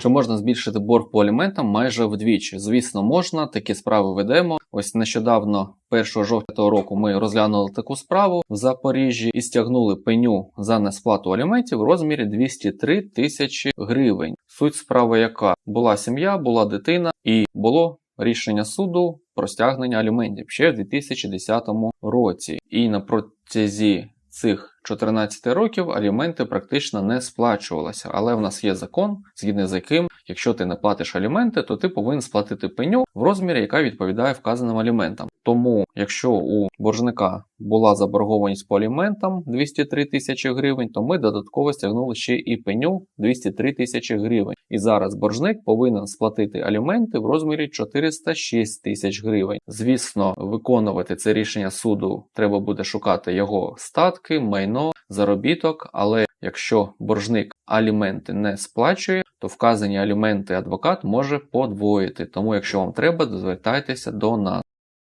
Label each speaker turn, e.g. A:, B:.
A: Чи можна збільшити борг по аліментам майже вдвічі? Звісно, можна. Такі справи ведемо. Ось нещодавно, 1 жовтня того року, ми розглянули таку справу в Запоріжжі і стягнули пеню за несплату аліментів в розмірі 203 тисячі гривень. Суть справи яка була сім'я, була дитина, і було рішення суду про стягнення аліментів ще в 2010 році. І на протязі цих 14 років аліменти практично не сплачувалися. Але в нас є закон, згідно з яким, якщо ти не платиш аліменти, то ти повинен сплатити пеню в розмірі, яка відповідає вказаним аліментам. Тому, якщо у боржника була заборгованість по аліментам 203 тисячі гривень, то ми додатково стягнули ще і пеню 203 тисячі гривень. І зараз боржник повинен сплатити аліменти в розмірі 406 тисяч гривень. Звісно, виконувати це рішення суду треба буде шукати його статки, майно, заробіток. Але якщо боржник аліменти не сплачує, то вказані аліменти адвокат може подвоїти. Тому, якщо вам треба, звертайтеся до нас.